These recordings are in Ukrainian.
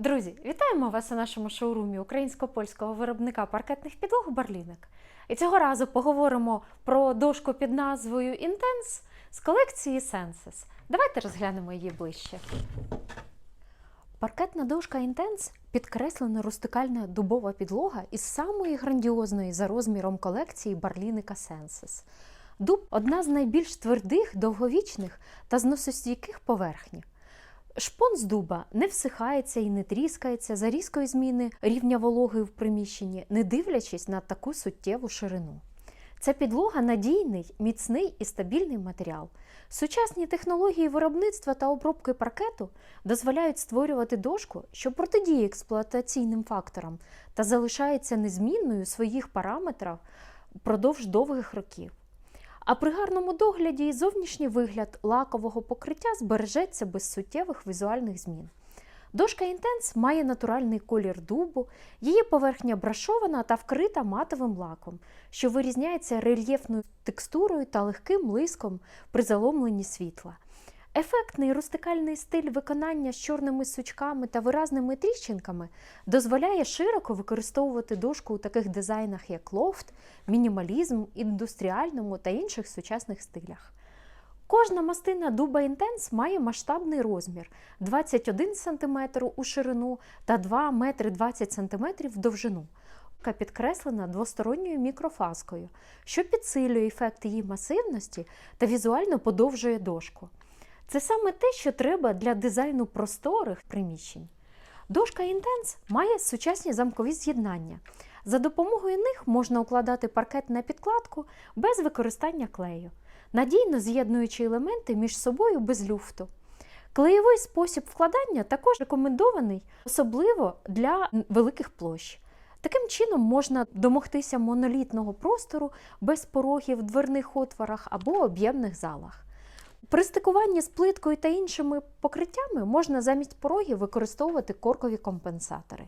Друзі, вітаємо вас у нашому шоурумі українсько-польського виробника паркетних підлог Барліник. І цього разу поговоримо про дошку під назвою Intense з колекції Senses. Давайте розглянемо її ближче. Паркетна дошка Intense підкреслена рустикальна дубова підлога із самої грандіозної за розміром колекції Барліника Senses. Дуб одна з найбільш твердих, довговічних та зносостійких поверхнів. Шпон з дуба не всихається і не тріскається за різкої зміни рівня вологи в приміщенні, не дивлячись на таку суттєву ширину. Ця підлога надійний, міцний і стабільний матеріал. Сучасні технології виробництва та обробки паркету дозволяють створювати дошку, що протидіє експлуатаційним факторам та залишається незмінною у своїх параметрах впродовж довгих років. А при гарному догляді зовнішній вигляд лакового покриття збережеться без суттєвих візуальних змін. Дошка Intense має натуральний колір дубу, її поверхня брашована та вкрита матовим лаком, що вирізняється рельєфною текстурою та легким лиском при заломленні світла. Ефектний рустикальний стиль виконання з чорними сучками та виразними тріщинками дозволяє широко використовувати дошку у таких дизайнах, як лофт, мінімалізм, індустріальному та інших сучасних стилях. Кожна мастина дуба Intense має масштабний розмір 21 см у ширину та 2 метри 20 см в довжину. Яка підкреслена двосторонньою мікрофаскою, що підсилює ефект її масивності та візуально подовжує дошку. Це саме те, що треба для дизайну просторих приміщень. Дошка Intense має сучасні замкові з'єднання. За допомогою них можна укладати паркет на підкладку без використання клею, надійно з'єднуючи елементи між собою без люфту. Клеєвий спосіб вкладання також рекомендований, особливо для великих площ. Таким чином можна домогтися монолітного простору без порогів в дверних отворах або об'ємних залах. При стикуванні з плиткою та іншими покриттями можна замість порогів використовувати коркові компенсатори.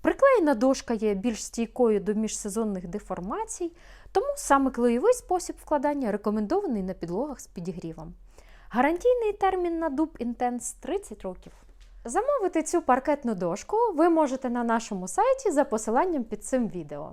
Приклеєна дошка є більш стійкою до міжсезонних деформацій, тому саме клеєвий спосіб вкладання рекомендований на підлогах з підігрівом. Гарантійний термін на дуб Intense 30 років. Замовити цю паркетну дошку ви можете на нашому сайті за посиланням під цим відео.